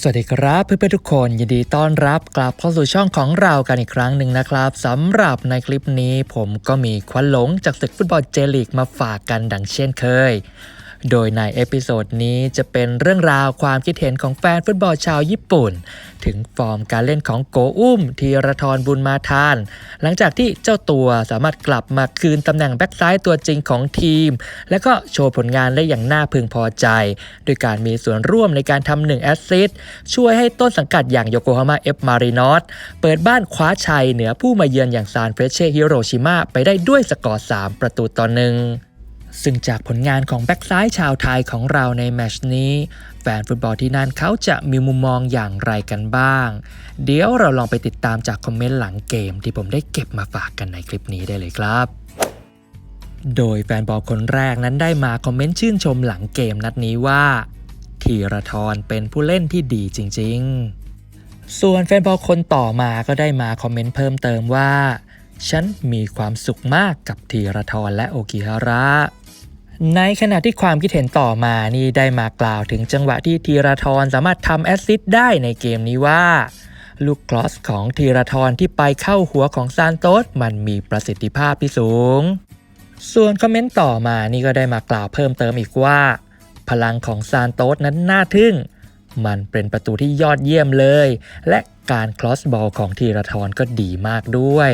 สวัสดีครับเพื่อนๆทุกคนยินดีต้อนรับกลับเข้าสู่ช่องของเรากันอีกครั้งหนึ่งนะครับสำหรับในคลิปนี้ผมก็มีควันหลงจากศึกฟุตบอลเจลีกมาฝากกันดังเช่นเคย โดยในเอพิโซดนี้จะเป็นเรื่องราวความคิดเห็นของแฟนฟุตบอลชาวญี่ปุ่น ถึงฟอร์มการเล่นของโกอุ้มธีรทรบุญมาทาน หลังจากที่เจ้าตัวสามารถกลับมาคืนตำแหน่งแบ็กซ้ายตัวจริงของทีม และก็โชว์ผลงานได้อย่างน่าพึงพอใจ โดยการมีส่วนร่วมในการทำหนึ่งแอสซิสต์ช่วยให้ต้นสังกัดอย่างโยโกฮาม่าเอฟมารินอสเปิดบ้านคว้าชัยเหนือผู้มาเยือนอย่างซานเฟรเช่ฮิโรชิมาไปได้ด้วยสกอร์ 3 ประตูต่อหนึ่ง ซึ่งจากผลงานของแบ็กซ้ายชาวไทยของเราในแมชนี้ แฟนฟุตบอลที่นั่นเขาจะมีมุมมองอย่างไรกันบ้าง เดี๋ยวเราลองไปติดตามจากคอมเมนต์หลังเกมที่ผมได้เก็บมาฝากกันในคลิปนี้ได้เลยครับโดยแฟนบอลคนแรกนั้นได้มาคอมเมนต์ชื่นชมหลังเกมนัดนี้ว่าธีรทรเป็นผู้เล่นที่ดีจริงๆ ส่วนแฟนบอลคนต่อมาก็ได้มาคอมเมนต์เพิ่มเติมว่า ฉันมีความสุขมากกับธีรทรและโอกิฮาระ ในขณะที่ความคิดเห็นต่อมานี่ได้มากล่าวถึงจังหวะที่ธีรทรสามารถทำแอสซิสต์ได้ในเกมนี้ว่า ลูกคลอสของธีรทรที่ไปเข้าหัวของซานโตสมันมีประสิทธิภาพที่สูง ส่วนคอมเมนต์ต่อมานี่ก็ได้มากล่าวเพิ่มเติมอีกว่า พลังของซานโตสนั้นน่าทึ่ง มันเป็นประตูที่ยอดเยี่ยมเลย และการคลอสบอลของธีรทรก็ดีมากด้วย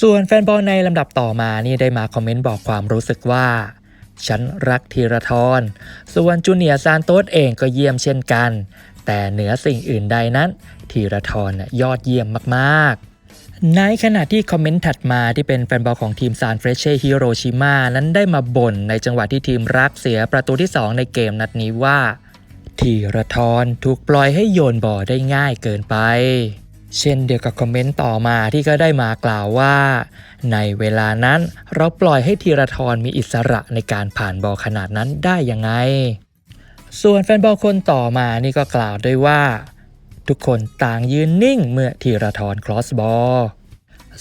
ส่วนแฟนบอลในลำดับต่อมานี่ได้มาคอมเมนต์บอกความรู้สึกว่า ฉันรักธีรทร ส่วนจูเนียซานโตสเองก็เยี่ยมเช่นกัน แต่เหนือสิ่งอื่นใดนั้นธีรทรยอดเยี่ยมมากๆในขณะที่คอมเมนต์ถัดมาที่เป็นแฟนบอลของทีมซานเฟรเช่ฮิโรชิมานั้นได้มาบ่นในจังหวะที่ทีมรักเสียประตูที่ 2 ในเกมนัดนี้ว่าธีระทรถูกปล่อยให้โยนบอลได้ง่ายเกินไป เช่นเดียวกับคอมเมนต์ต่อมาที่ก็ได้มากล่าวว่า ในเวลานั้นเราปล่อยให้ธีรทรมีอิสระในการผ่านบอลขนาดนั้นได้ยังไง ส่วนแฟนบอลคนต่อมานี่ก็กล่าวด้วยว่า ทุกคนต่างยืนนิ่งเมื่อธีรทรครอสบอล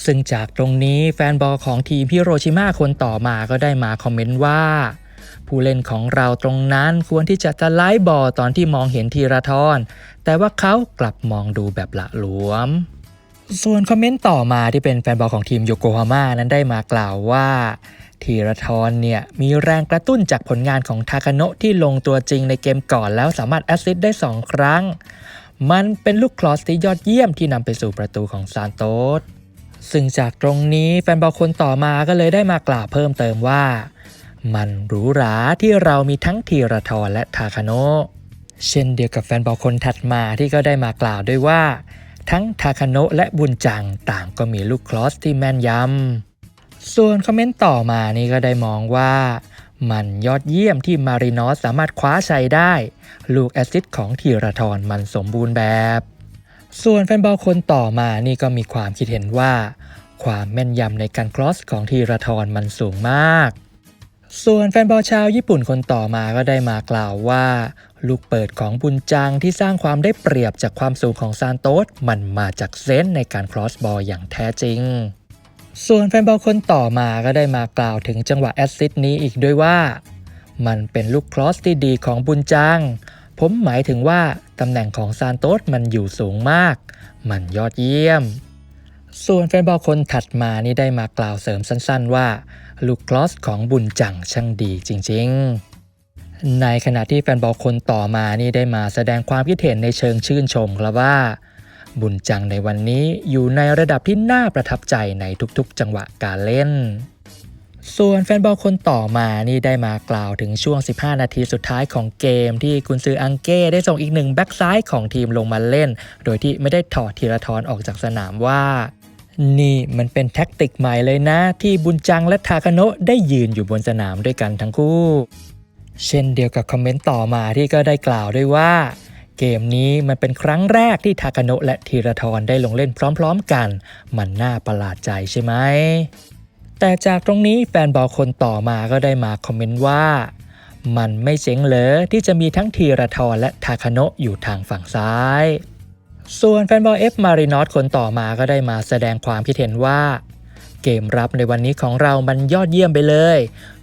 ซึ่งจากตรงนี้แฟนบอลของทีมฮิโรชิมาคนต่อมาก็ได้มาคอมเมนต์ว่า ผู้เล่นของเราตรงนั้นควรที่จะจะไล่บอลตอนที่มองเห็นธีระทรแต่ว่าเขากลับมองดูแบบละหลวม ส่วนคอมเมนต์ต่อมาที่เป็นแฟนบอลของทีมโยโกฮาม่านั้นได้มากล่าวว่าธีระทรเนี่ยมีแรงกระตุ้นจากผลงานของทาคาโนะที่ลงตัวจริงในเกมก่อนแล้วสามารถแอสซิสต์ได้ 2 ครั้ง มันเป็นลูกคลอสที่ยอดเยี่ยมที่นำไปสู่ประตูของซานโตสซึ่งจากตรงนี้แฟนบอลคนต่อมาก็เลยได้มากล่าวเพิ่มเติมว่า มันหรูหราที่เรามีทั้งธีรทรและทาคาโนเช่นเดียวกับแฟนบอลคนถัดมาที่ก็ได้มากล่าวด้วยว่า ทั้งทาคาโนและบุญจังต่างก็มีลูกคลอสที่แม่นยำ ส่วนคอมเมนต์ต่อมานี่ก็ได้มองว่า มันยอดเยี่ยมที่มารินอสสามารถคว้าชัยได้ ลูกแอสซิสของธีรทรมันสมบูรณ์แบบ ส่วนแฟนบอลคนต่อมานี่ก็มีความคิดเห็นว่า ความแม่นยำในการคลอสของธีรทรมันสูงมาก ส่วนแฟนบอลชาวญี่ปุ่นคนต่อมาก็ได้มากล่าวว่า ลูกเปิดของบุญจังที่สร้างความได้เปรียบจากความสูงของซานโตสมันมาจากเซนส์ในการคลอสบอลอย่างแท้จริง ส่วนแฟนบอลคนต่อมาก็ได้มากล่าวถึงจังหวะแอสซิสต์นี้อีกด้วยว่า มันเป็นลูกคลอสที่ดีของบุญจัง ผมหมายถึงว่าตำแหน่งของซานโตสมันอยู่สูงมาก มันยอดเยี่ยม ส่วนแฟนบอลคนถัดมานี่ได้มากล่าวเสริมสั้น ๆ ว่า ลูกคลอสของบุญจังช่างดีจริง ๆ ในขณะที่แฟนบอลคนต่อมานี่ได้มาแสดงความคิดเห็นในเชิงชื่นชมครับว่า บุญจังในวันนี้อยู่ในระดับที่น่าประทับใจในทุกๆ จังหวะการเล่น ส่วนแฟนบอลคนต่อมานี่ได้มากล่าวถึงช่วง 15 นาทีสุดท้ายของเกม ที่กุนซืออังเก้ได้ส่งอีกหนึ่งแบ็กซ้ายของทีมลงมาเล่น โดยที่ไม่ได้ถอดธีรทรออกจากสนามว่า นี่มันเป็นแท็กติกใหม่เลยนะ ที่บุญจังและทาคาโนะได้ยืนอยู่บนสนามด้วยกันทั้งคู่ เช่นเดียวกับคอมเมนต์ต่อมาที่ก็ได้กล่าวด้วยว่า เกมนี้มันเป็นครั้งแรกที่ทาคาโนะและธีรทรได้ลงเล่นพร้อมๆกัน มันน่าประหลาดใจใช่ไหมแต่จากตรงนี้แฟนบอลคนต่อมาก็ได้มาคอมเมนต์ว่า มันไม่เจ๋งเลยที่จะมีทั้งธีรทรและทาคาโนะอยู่ทางฝั่งซ้าย ส่วนแฟนบอลเอฟมารินอสคนต่อมาก็ได้มาแสดงความคิดเห็นว่า เกมรับในวันนี้ของเรามันยอดเยี่ยมไปเลย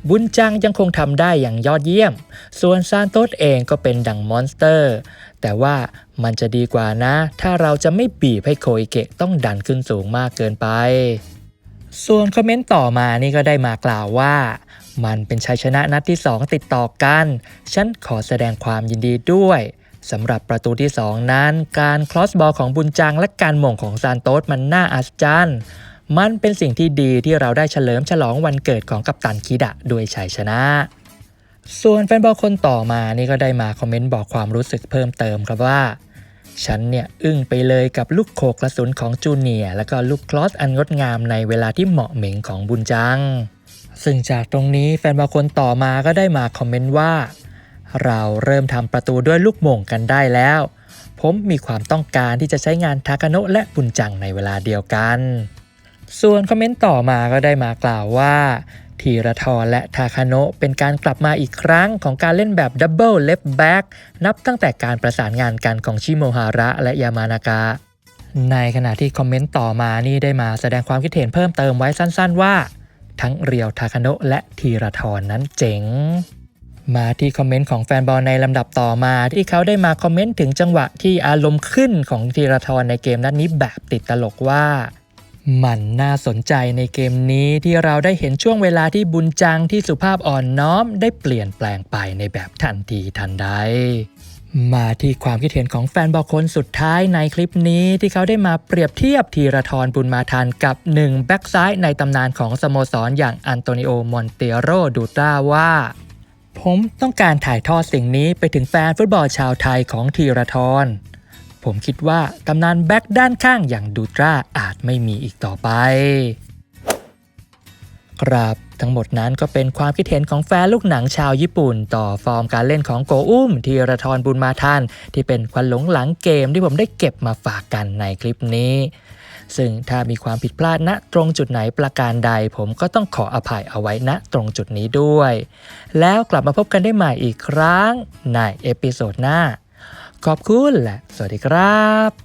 บุญจังยังคงทำได้อย่างยอดเยี่ยม ส่วนซานโตสเองก็เป็นดังมอนสเตอร์ แต่ว่ามันจะดีกว่านะ ถ้าเราจะไม่บีบให้โคอิเกะต้องดันขึ้นสูงมากเกินไป ส่วนคอมเมนต์ต่อมานี่ก็ได้มากล่าวว่า มันเป็นชัยชนะนัดที่ 2 ติดต่อกัน ฉันขอแสดงความยินดีด้วย สำหรับประตูที่ 2 นั้น การคลอสบอลของบุญจังและการหม่งของซานโตสมันน่าอัศจรรย์มันเป็นสิ่งที่ดีที่เราได้เฉลิมฉลองวันเกิดของกัปตันคิดะด้วยชัยชนะ ส่วนแฟนบอลคนต่อมานี่ก็ได้มาคอมเมนต์บอกความรู้สึกเพิ่มเติมครับว่า ฉันเนี่ยอึ้งไปเลยกับลูกโขกกระสุนของจูเนียแล้วก็ลูกคลอสอันงดงามในเวลาที่เหมาะเหม่งของบุญจัง ซึ่งจากตรงนี้แฟนบอลคนต่อมาก็ได้มาคอมเมนต์ว่า เราเริ่มทำประตูด้วยลูกโม่งกันได้แล้ว ผมมีความต้องการที่จะใช้งานทากาโนะและบุญจังในเวลาเดียวกัน ส่วนคอมเมนต์ต่อมาก็ได้มากล่าวว่าทีระทรและทาคาโนะเป็นการกลับมาอีกครั้งของการเล่นแบบดับเบิลเลฟแบ็กนับตั้งแต่การประสานงานกันของชิโมฮาระและยามานากะในขณะที่คอมเมนต์ต่อมานี่ได้มาแสดงความคิดเห็นเพิ่มเติมไว้สั้นๆว่า ทั้งเรียวทาคาโนะและทีระทรนั้นเจ๋ง มาที่คอมเมนต์ของแฟนบอลในลำดับต่อมาที่เขาได้มาคอมเมนต์ถึงจังหวะที่อารมณ์ขึ้นของทีระทรในเกมนัดนี้แบบติดตลกว่ามันน่าสนใจในเกมนี้ที่เราได้เห็นช่วงเวลาที่บุญจังที่สุภาพอ่อนน้อมได้เปลี่ยนแปลงไปในแบบทันทีทันใด มาที่ความคิดเห็นของแฟนบอลคนสุดท้ายในคลิปนี้ที่เขาได้มาเปรียบเทียบทีระทรบุญมาทันกับหนึ่งแบ็กซ้ายในตำนานของสโมสรอย่างอันโตนิโอมอนเตโรดูตราว่า ผมต้องการถ่ายทอดสิ่งนี้ไปถึงแฟนฟุตบอลชาวไทยของทีระทร ผมคิดว่าตำนานแบ็กด้านข้างอย่างดูตราอาจไม่มีอีกต่อไป ครับทั้งหมดนั้นก็เป็นความคิดเห็นของแฟนลูกหนังชาวญี่ปุ่น ต่อฟอร์มการเล่นของโกอุ้มทีรทรบุญมาทันที่เป็นควันหลงหลังเกมที่ผมได้เก็บมาฝากกันในคลิปนี้ ซึ่งถ้ามีความผิดพลาดณตรงจุดไหนประการใด ผมก็ต้องขออภัยเอาไว้ณตรงจุดนี้ด้วย แล้วกลับมาพบกันได้ใหม่อีกครั้งในเอพิโซดหน้า ขอบคุณและสวัสดีครับ